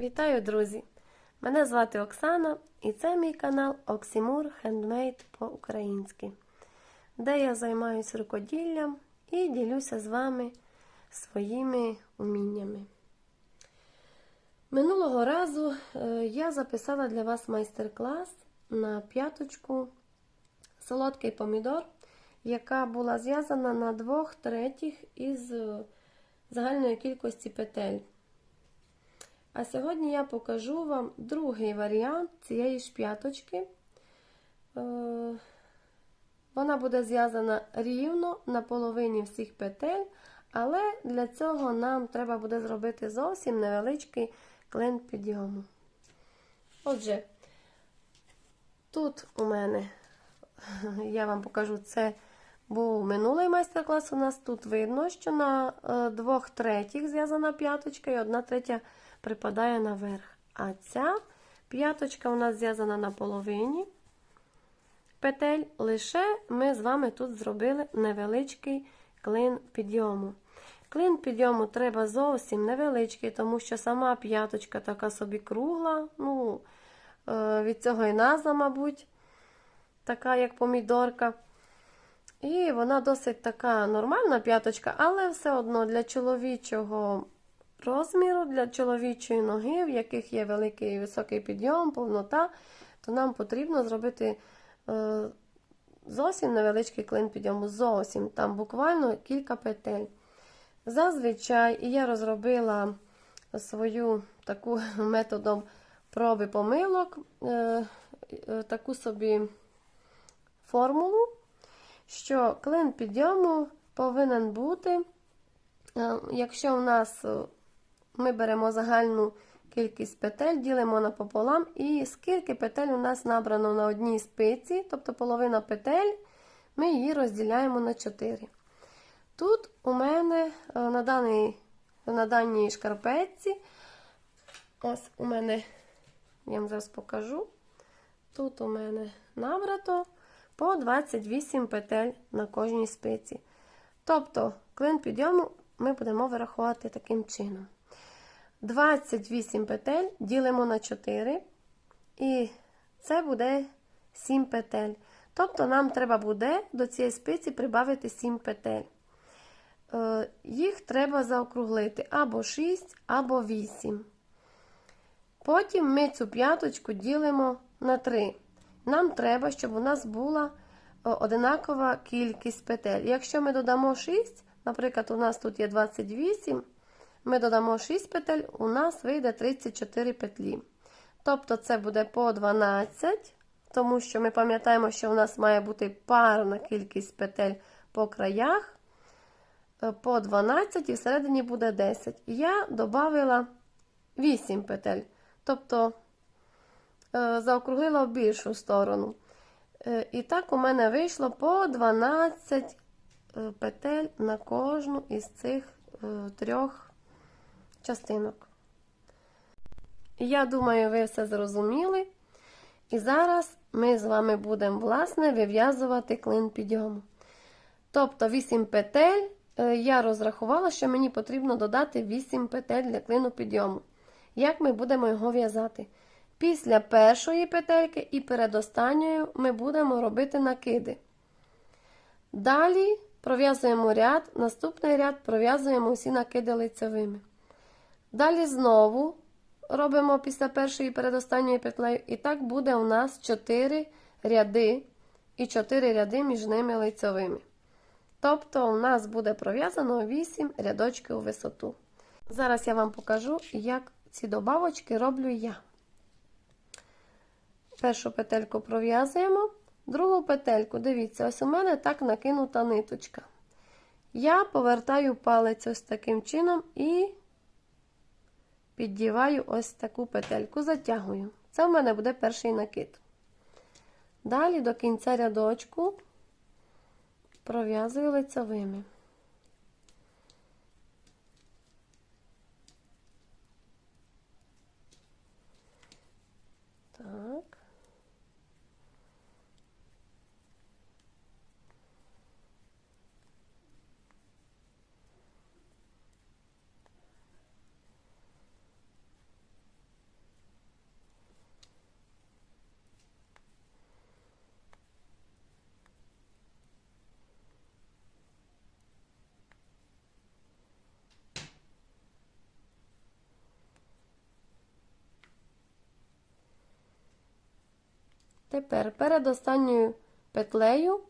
Вітаю, друзі! Мене звати Оксана і це мій канал Оксімур Хендмейд по-українськи, де я займаюся рукоділлям і ділюся з вами своїми уміннями. Минулого разу е, я записала для вас майстер-клас на п'яточку солодкий помідор, яка була зв'язана на двох третіх із е, загальної кількості петель. А сьогодні я покажу вам другий варіант цієї ж п'яточки. Е, Вона буде зв'язана рівно на половині всіх петель, але для цього нам треба буде зробити зовсім невеличкий клин підйому. Отже, тут у мене, я вам покажу, це був минулий майстер-клас. У нас тут видно, що на е, двох третіх зв'язана п'яточка і одна третя припадає наверх. А ця п'яточка у нас зв'язана на половині петель. Лише ми з вами тут зробили невеличкий клин підйому. Клин підйому треба зовсім невеличкий, тому що сама п'яточка така собі кругла. Ну, від цього і назва, мабуть, така, як помідорка. І вона досить така нормальна п'яточка, але все одно для чоловічого розміру, для чоловічої ноги, в яких є великий і високий підйом, повнота, то нам потрібно зробити е, зовсім невеличкий клин підйому. Зовсім там буквально кілька петель. Зазвичай, і я розробила свою таку методом проби помилок, е, е, таку собі формулу, що клин підйому повинен бути, е, якщо у нас ми беремо загальну кількість петель, ділимо напополам, і скільки петель у нас набрано на одній спиці, тобто половина петель, ми її розділяємо на 4. Тут у мене е, на даній, на даній шкарпетці, ось у мене, я вам зараз покажу, тут у мене набрато по 28 петель на кожній спиці. Тобто, клин підйому ми будемо вирахувати таким чином. 28 петель ділимо на 4, і це буде 7 петель. Тобто, нам треба буде до цієї спиці прибавити 7 петель. Е, їх треба заокруглити або 6, або 8. Потім ми цю п'яточку ділимо на 3. Нам треба, щоб у нас була одинакова кількість петель. Якщо ми додамо 6, наприклад, у нас тут є 28, ми додамо 6 петель, у нас вийде 34 петлі. Тобто це буде по 12, тому що ми пам'ятаємо, що у нас має бути парна кількість петель по краях. По 12 і всередині буде 10. Я додала 8 петель. Тобто заокруглила в більшу сторону. І так у мене вийшло по 12 петель на кожну із цих трьох частинок. Я думаю, ви все зрозуміли. І зараз ми з вами будемо, власне, вив'язувати клин підйому. Тобто 8 петель я розрахувала, що мені потрібно додати 8 петель для клину підйому. Як ми будемо його в'язати? Після першої петельки і перед останньою ми будемо робити накиди. Далі пров'язуємо ряд, наступний ряд пров'язуємо всі накиди лицевими. Далі знову робимо після першої і перед останньою петлею. І так буде у нас 4 ряди і 4 ряди між ними лицевими. Тобто, у нас буде пров'язано 8 рядочків у висоту. Зараз я вам покажу, як ці добавочки роблю я. Першу петельку пров'язуємо, другу петельку, дивіться, ось у мене так накинута ниточка. Я повертаю палець ось таким чином і піддіваю ось таку петельку, затягую. Це в мене буде перший накид. Далі до кінця рядочку пров'язую лицевими. Так. Тепер перед останньою петлею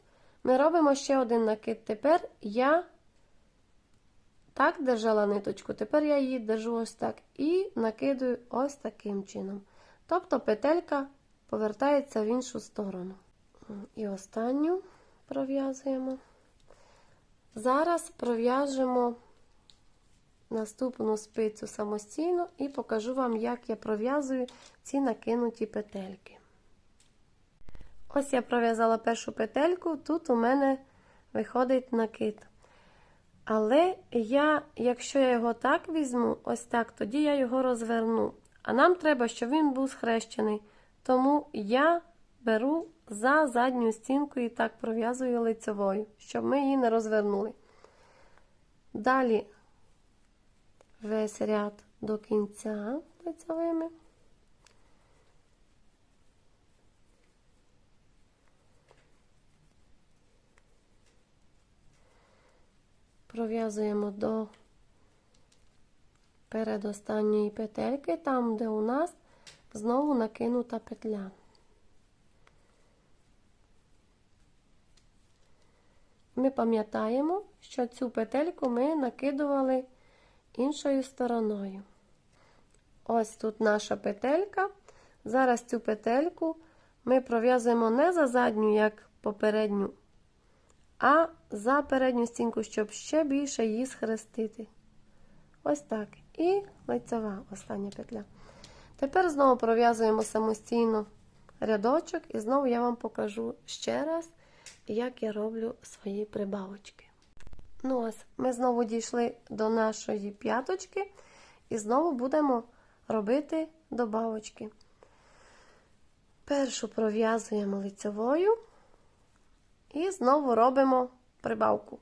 ми робимо ще один накид. Тепер я так держала ниточку, тепер я її держу ось так і накидую ось таким чином. Тобто петелька повертається в іншу сторону. І останню пров'язуємо. Зараз пров'яжемо наступну спицю самостійно і покажу вам, як я пров'язую ці накинуті петельки. Ось я пров'язала першу петельку, тут у мене виходить накид. Але я, якщо я його так візьму, ось так, тоді я його розверну. А нам треба, щоб він був схрещений. Тому я беру за задню стінку і так пров'язую лицевою, щоб ми її не розвернули. Далі весь ряд до кінця лицевими. Пров'язуємо до передостанньої петельки, там, де у нас знову накинута петля. Ми пам'ятаємо, що цю петельку ми накидували іншою стороною. Ось тут наша петелька. Зараз цю петельку ми пров'язуємо не за задню, як попередню, а за передню стінку, щоб ще більше її схрестити. Ось так. І лицева остання петля. Тепер знову пров'язуємо самостійно рядочок, і знову я вам покажу ще раз, як я роблю свої прибавочки. Ну ось, ми знову дійшли до нашої п'яточки, і знову будемо робити добавочки. Першу пров'язуємо лицевою і знову робимо прибавку.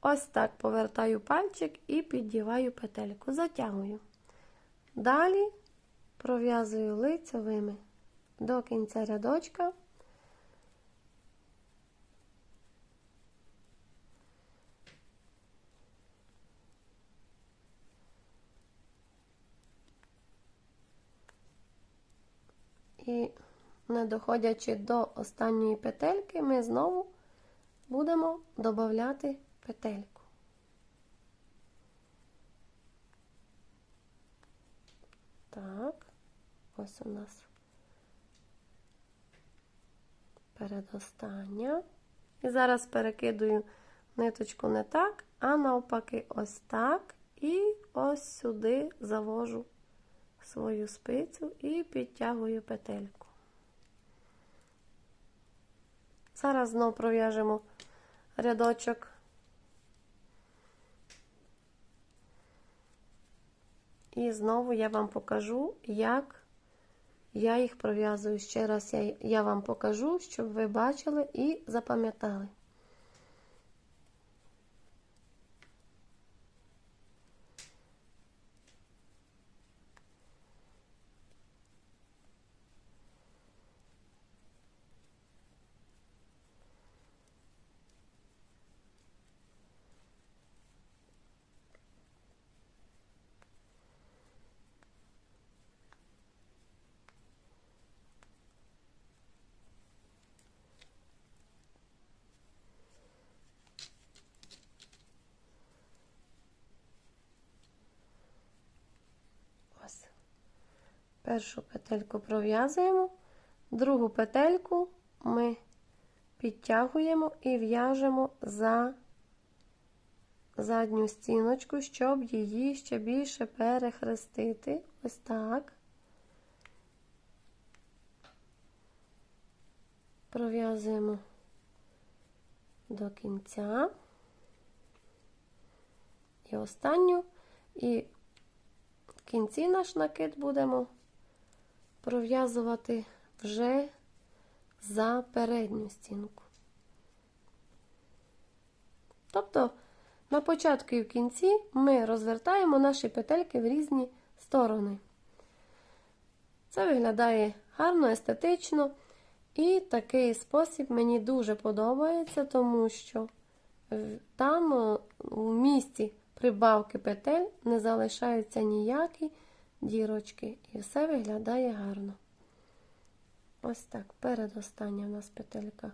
Ось так повертаю пальчик і піддіваю петельку, затягую. Далі пров'язую лицевими до кінця рядочка. І не доходячи до останньої петельки, ми знову будемо додати петельку. Так, ось у нас передостання. І зараз перекидую ниточку не так, а навпаки, ось так. І ось сюди завожу свою спицю і підтягую петельку. Зараз знову пров'яжемо рядочок. І знову я вам покажу, як я їх пров'язую. Ще раз я, вам покажу, щоб ви бачили і запам'ятали. Ось. Першу петельку пров'язуємо, другу петельку ми підтягуємо і в'яжемо за задню стіночку, щоб її ще більше перехрестити. Ось так. Пров'язуємо до кінця. І останню, і в кінці наш накид будемо пров'язувати вже за передню стінку. Тобто, на початку і в кінці ми розвертаємо наші петельки в різні сторони. Це виглядає гарно, естетично. І такий спосіб мені дуже подобається, тому що там у місці прибавки петель не залишаються ніякі дірочки, і все виглядає гарно. Ось так, передостання у нас петелька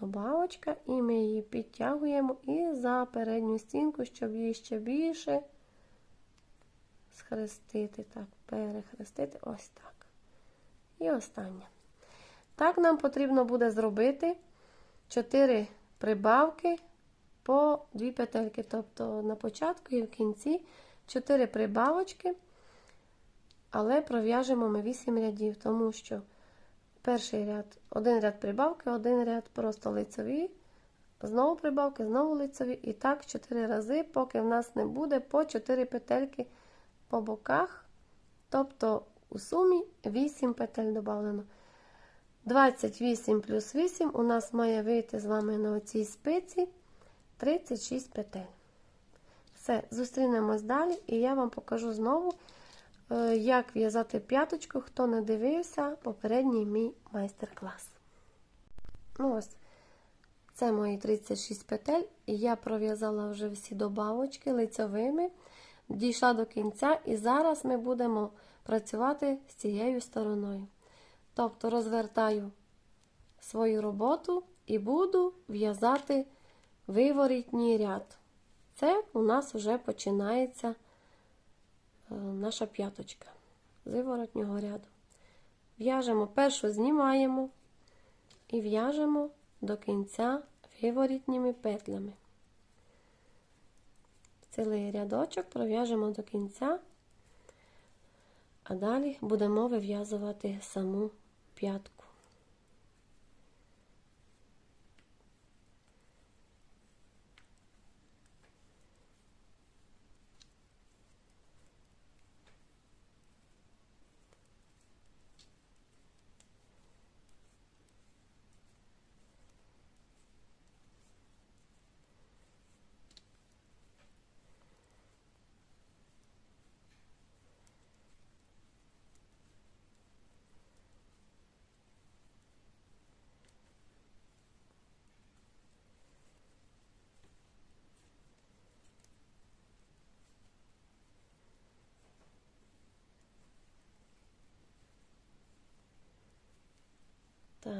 добавочка, і ми її підтягуємо і за передню стінку, щоб її ще більше схрестити. Так, перехрестити. Ось так. І останнє. Так, нам потрібно буде зробити 4 прибавки по 2 петельки. Тобто на початку і в кінці 4 прибавочки, але пров'яжемо ми 8 рядів, тому що перший ряд, один ряд прибавки, один ряд просто лицеві, знову прибавки, знову лицеві. І так 4 рази, поки в нас не буде по 4 петельки по боках. Тобто у сумі 8 петель додано. 28 плюс 8 у нас має вийти з вами на оцій спиці 36 петель. Все, зустрінемось далі, і я вам покажу знову, як в'язати п'яточку, хто не дивився попередній мій майстер-клас. Ну ось, це мої 36 петель, і я пров'язала вже всі добавочки лицьовими, дійшла до кінця, і зараз ми будемо працювати з цією стороною. Тобто розвертаю свою роботу і буду в'язати виворітній ряд. Це у нас вже починається е, наша п'яточка з виворотнього ряду. В'яжемо першу знімаємо і в'яжемо до кінця виворітніми петлями. Цілий рядочок пров'яжемо до кінця, а далі будемо вив'язувати саму п'ятку.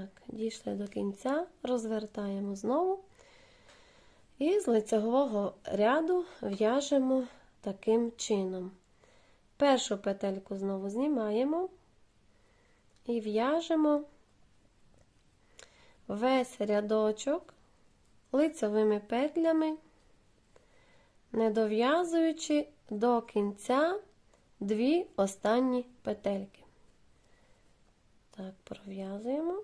Так, дійшли до кінця, розвертаємо знову. І з лицевого ряду в'яжемо таким чином. Першу петельку знову знімаємо і в'яжемо весь рядочок лицевими петлями, не дов'язуючи до кінця дві останні петельки. Так, пров'язуємо.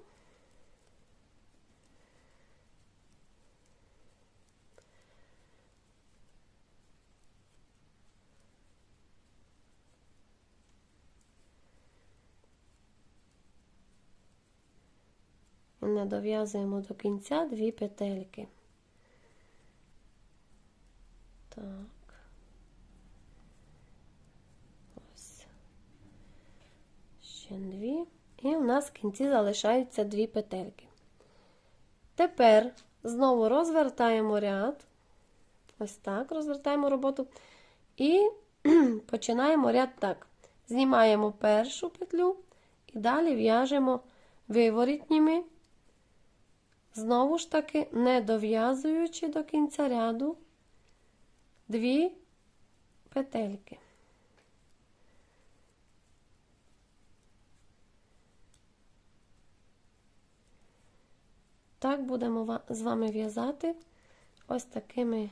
Не дов'язуємо до кінця дві петельки. Так. Ось. Ще дві. І у нас в кінці залишаються дві петельки. Тепер знову розвертаємо ряд. Ось так, розвертаємо роботу. І починаємо ряд так. Знімаємо першу петлю і далі в'яжемо виворітніми, знову ж таки, не дов'язуючи до кінця ряду дві петельки. Так будемо з вами в'язати ось такими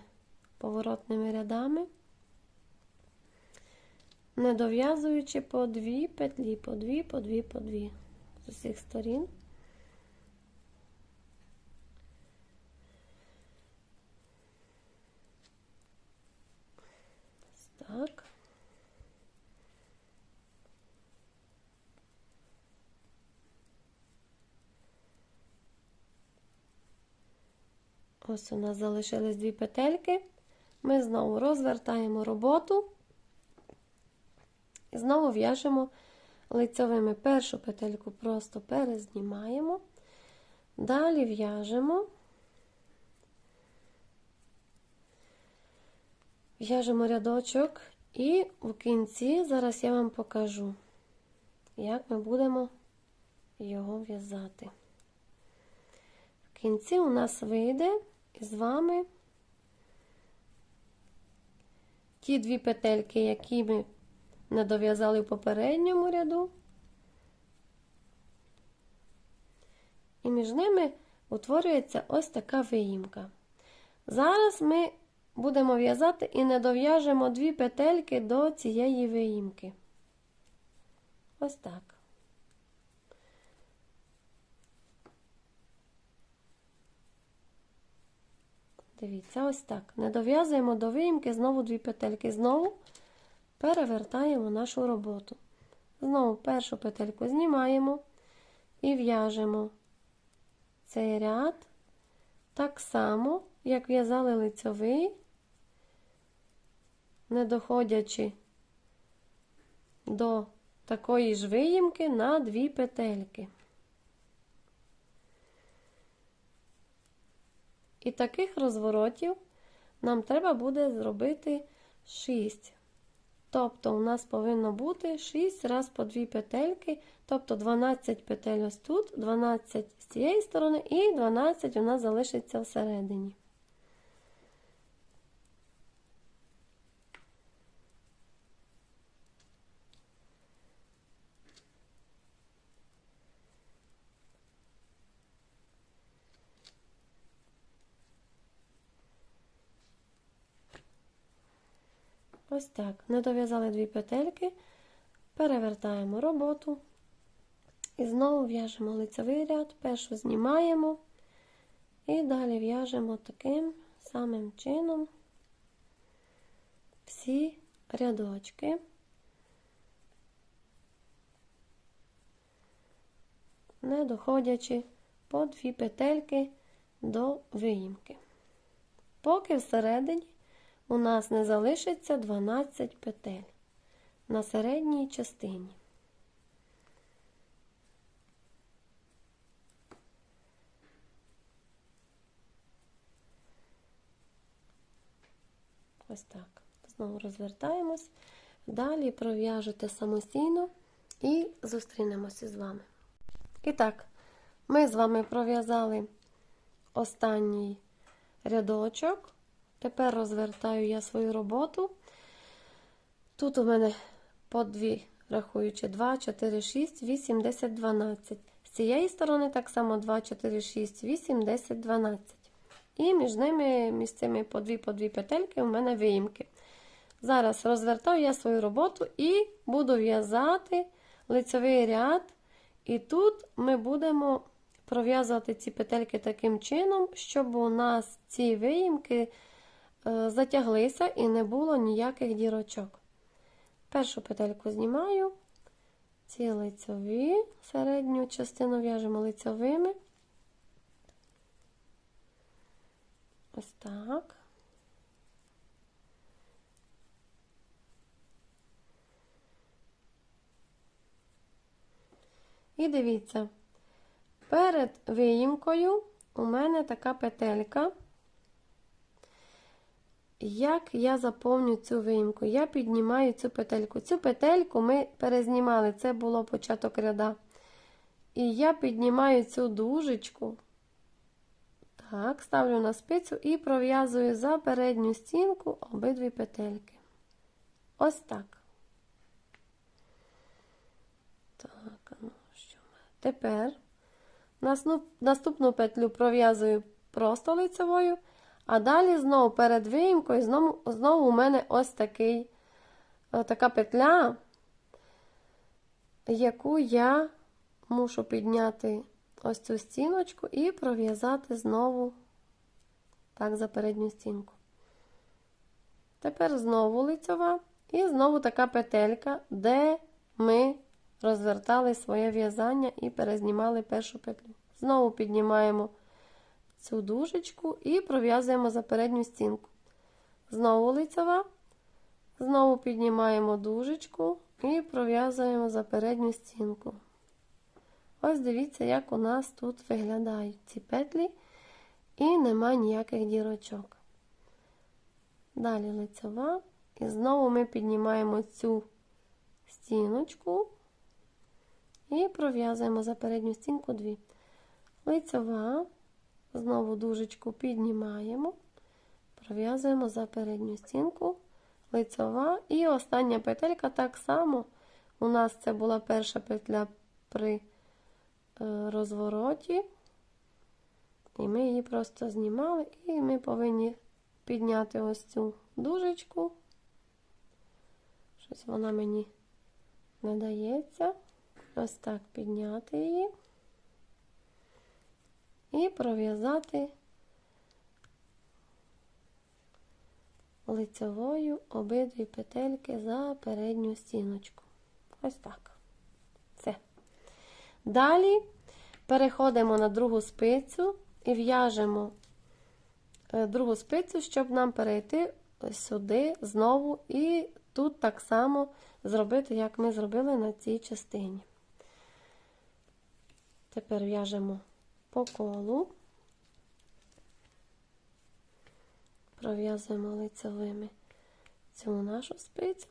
поворотними рядами, не дов'язуючи по дві петлі, по дві, по дві, по дві з усіх сторін. Ось так. Ось у нас залишились дві петельки. Ми знову розвертаємо роботу і знову в'яжемо лицьовими першу петельку просто перезнімаємо. Далі в'яжемо, в'яжемо рядочок, і в кінці зараз я вам покажу, як ми будемо його в'язати. В кінці у нас вийде з вами ті дві петельки, які ми не дов'язали в попередньому ряду. І між ними утворюється ось така виїмка. Зараз ми будемо в'язати і не дов'яжемо дві петельки до цієї виїмки. Ось так. Дивіться, ось так. Не дов'язуємо до виїмки знову дві петельки. Знову перевертаємо нашу роботу. Знову першу петельку знімаємо і в'яжемо цей ряд так само, як в'язали лицьовий, не доходячи до такої ж виїмки на дві петельки. І таких розворотів нам треба буде зробити 6. Тобто, у нас повинно бути 6 раз по 2 петельки, тобто 12 петель ось тут, 12 з цієї сторони, і 12 у нас залишиться всередині. Ось так. Не дов'язали дві петельки, перевертаємо роботу і знову в'яжемо лицевий ряд, першу знімаємо і далі в'яжемо таким самим чином всі рядочки. Не доходячи по дві петельки до виїмки. Поки всередині у нас не залишиться 12 петель на середній частині. Ось так. Знову розвертаємось. Далі пров'яжете самостійно і зустрінемося з вами. І так, ми з вами пров'язали останній рядочок. Тепер розвертаю я свою роботу. Тут у мене по дві, рахуючи, 2, 4, 6, 8, 10, 12. З цієї сторони так само 2, 4, 6, 8, 10, 12. І між ними, між цими по дві по дві петельки у мене виїмки. Зараз розвертаю я свою роботу і буду в'язати лицевий ряд. І тут ми будемо пров'язувати ці петельки таким чином, щоб у нас ці виїмки. Е, затяглися і не було ніяких дірочок. Першу петельку знімаю, ці лицьові, середню частину в'яжемо лицьовими. Ось так. І дивіться, перед виїмкою у мене така петелька. Як я заповню цю виїмку? Я піднімаю цю петельку. Цю петельку ми перезнімали, це було початок ряда. І я піднімаю цю дужечку, так, ставлю на спицю і пров'язую за передню стінку обидві петельки. Ось так. Так, ну що Тепер наступну петлю пров'язую просто лицевою. А далі знову перед виїмкою, знову знову у мене ось такий, е, така петля, яку я мушу підняти ось цю стіночку і пров'язати знову так, за передню стінку. Тепер знову лицьова і знову така петелька, де ми розвертали своє в'язання і перезнімали першу петлю. Знову піднімаємо цю дужечку і пров'язуємо за передню стінку. Знову лицева, знову піднімаємо дужечку і пров'язуємо за передню стінку. Ось дивіться, як у нас тут виглядають ці петлі, і нема ніяких дірочок. Далі лицева, і знову ми піднімаємо цю стіночку І пров'язуємо за передню стінку дві. Лицьова, знову дужечку піднімаємо, пров'язуємо за передню стінку, лицьова і остання петелька так само. У нас це була перша петля при е, розвороті. І ми її просто знімали, і ми повинні підняти ось цю дужечку. Щось вона мені не дається. Ось так підняти її і пров'язати лицевою обидві петельки за передню стіночку. Ось так. Все. Далі переходимо на другу спицю і в'яжемо е, другу спицю, щоб нам перейти сюди знову і тут так само зробити, як ми зробили на цій частині. Тепер в'яжемо по колу, пров'язуємо лицевими цю нашу спицю.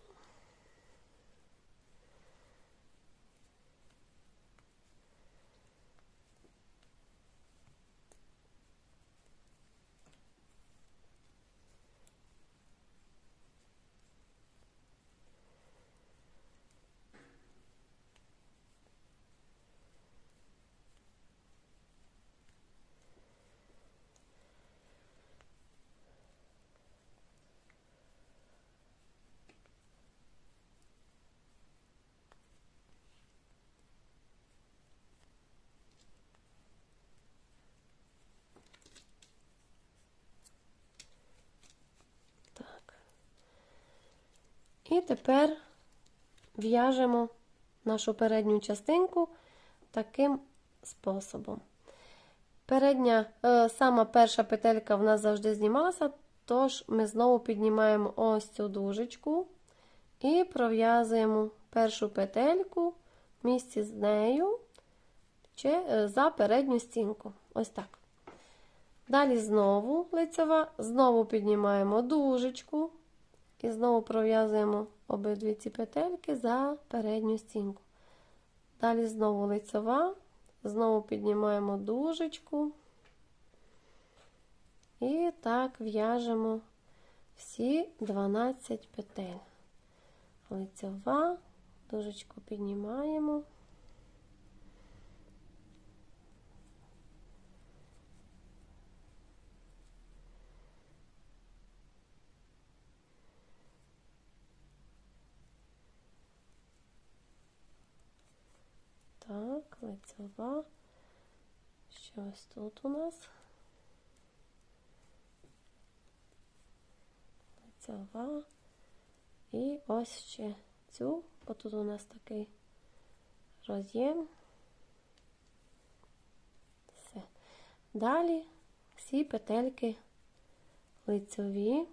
Так. І тепер в'яжемо нашу передню частинку таким способом. Передня, е, сама перша петелька в нас завжди знімалася, тож ми знову піднімаємо ось цю дужечку і пров'язуємо першу петельку в місці з нею чи, е, за передню стінку. Ось так. Далі знову лицева, знову піднімаємо дужечку і знову пров'язуємо обидві ці петельки за передню стінку. Далі знову лицева, знову піднімаємо дужечку. І так в'яжемо всі 12 петель. Лицева, дужечку піднімаємо. Так, лицева. Що ось тут у нас? Лицева. І ось ще цю, бо тут у нас такий роз'єм. Все. Далі всі петельки лицеві.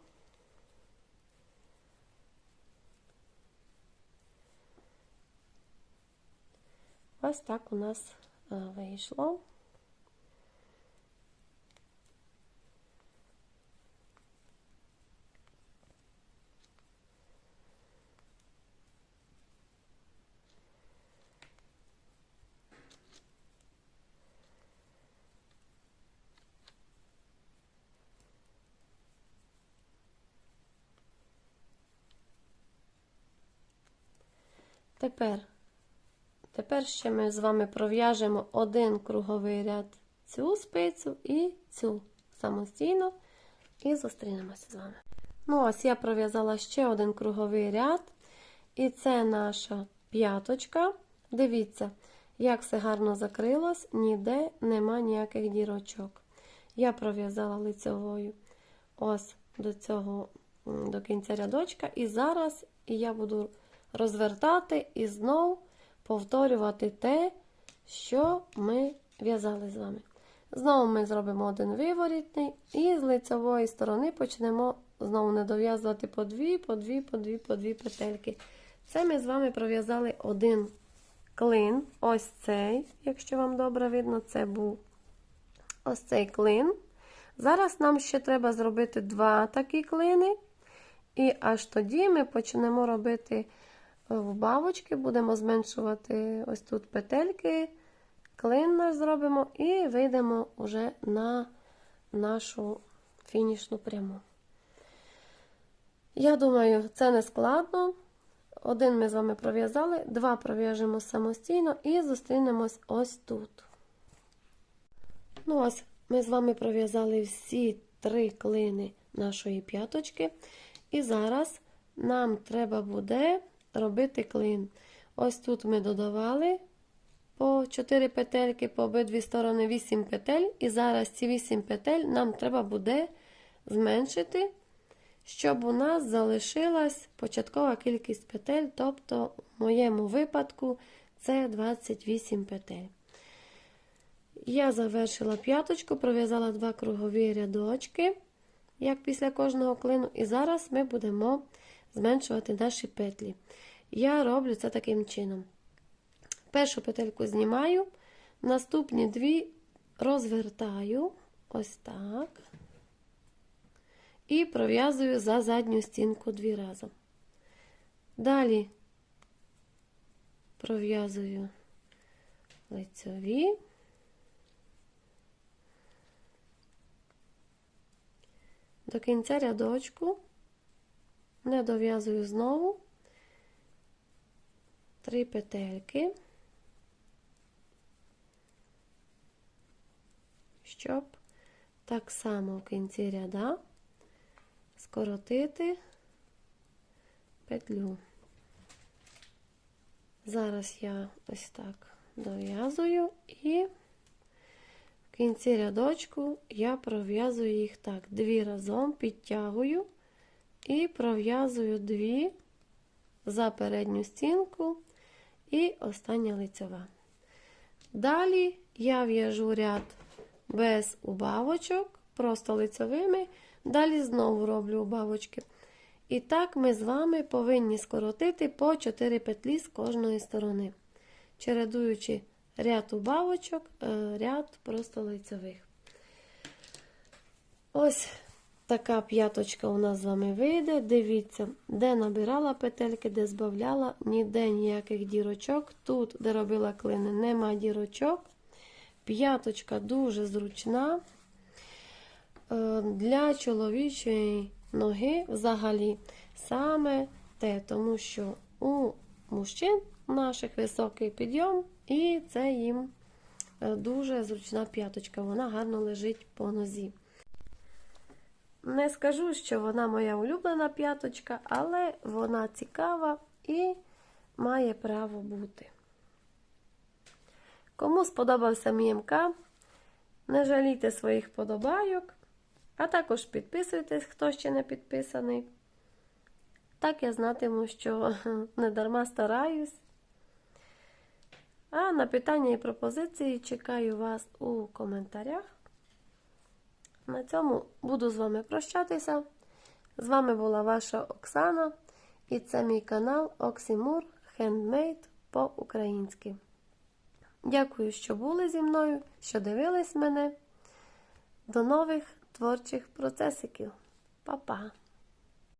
Ось так у нас е, вийшло. Тепер Тепер ще ми з вами пров'яжемо один круговий ряд цю спицю і цю самостійно, і зустрінемося з вами. Ну, ось я пров'язала ще один круговий ряд, і це наша п'яточка. Дивіться, як все гарно закрилось, ніде нема ніяких дірочок. Я пров'язала лицевою ось до цього, до кінця рядочка, і зараз я буду розвертати і знову повторювати те, що ми в'язали з вами. Знову ми зробимо один виворітний, і з лицевої сторони почнемо знову не дов'язувати по дві, по дві, по дві, по дві петельки. Це ми з вами пров'язали один клин. Ось цей, якщо вам добре видно, це був ось цей клин. Зараз нам ще треба зробити два такі клини. І аж тоді ми почнемо робити в бабочки, будемо зменшувати ось тут петельки, клин наш зробимо і вийдемо вже на нашу фінішну пряму. Я думаю, це не складно. Один ми з вами пров'язали, два пров'яжемо самостійно і зустрінемось ось тут. Ну, ось ми з вами пров'язали всі три клини нашої п'яточки. І зараз нам треба буде робити клин. Ось тут ми додавали по 4 петельки по обидві сторони 8 петель. І зараз ці 8 петель нам треба буде зменшити, щоб у нас залишилась початкова кількість петель, тобто в моєму випадку це 28 петель. Я завершила п'яточку, пров'язала два кругові рядочки, як після кожного клину, і зараз ми будемо зменшувати наші петлі. Я роблю це таким чином. Першу петельку знімаю, наступні дві розвертаю, ось так, і пров'язую за задню стінку дві разом. Далі пров'язую лицьові. До кінця рядочку не дов'язую знову. Три петельки, щоб так само в кінці ряда скоротити петлю. Зараз я ось так дов'язую і в кінці рядочку я пров'язую їх так, дві разом підтягую і пров'язую дві за передню стінку і остання лицьова. Далі я в'яжу ряд без убавочок, просто лицьовими, далі знову роблю убавочки. І так ми з вами повинні скоротити по 4 петлі з кожної сторони, чередуючи ряд убавочок, е, ряд просто лицевих. Ось така п'яточка у нас з вами вийде. Дивіться, де набирала петельки, де збавляла, ніде ніяких дірочок. Тут, де робила клини, нема дірочок. П'яточка дуже зручна. Е, Для чоловічої ноги взагалі саме те, тому що у мужчин наших високий підйом, і це їм е, дуже зручна п'яточка, вона гарно лежить по нозі. Не скажу, що вона моя улюблена п'яточка, але вона цікава і має право бути. Кому сподобався мій МК, не жалійте своїх подобайок, а також підписуйтесь, хто ще не підписаний. Так я знатиму, що не дарма стараюсь. А на питання і пропозиції чекаю вас у коментарях. На цьому буду з вами прощатися. З вами була ваша Оксана, і це мій канал Оксімур Хендмейд по-українськи. Дякую, що були зі мною, що дивились мене. До нових творчих процесиків. Па-па!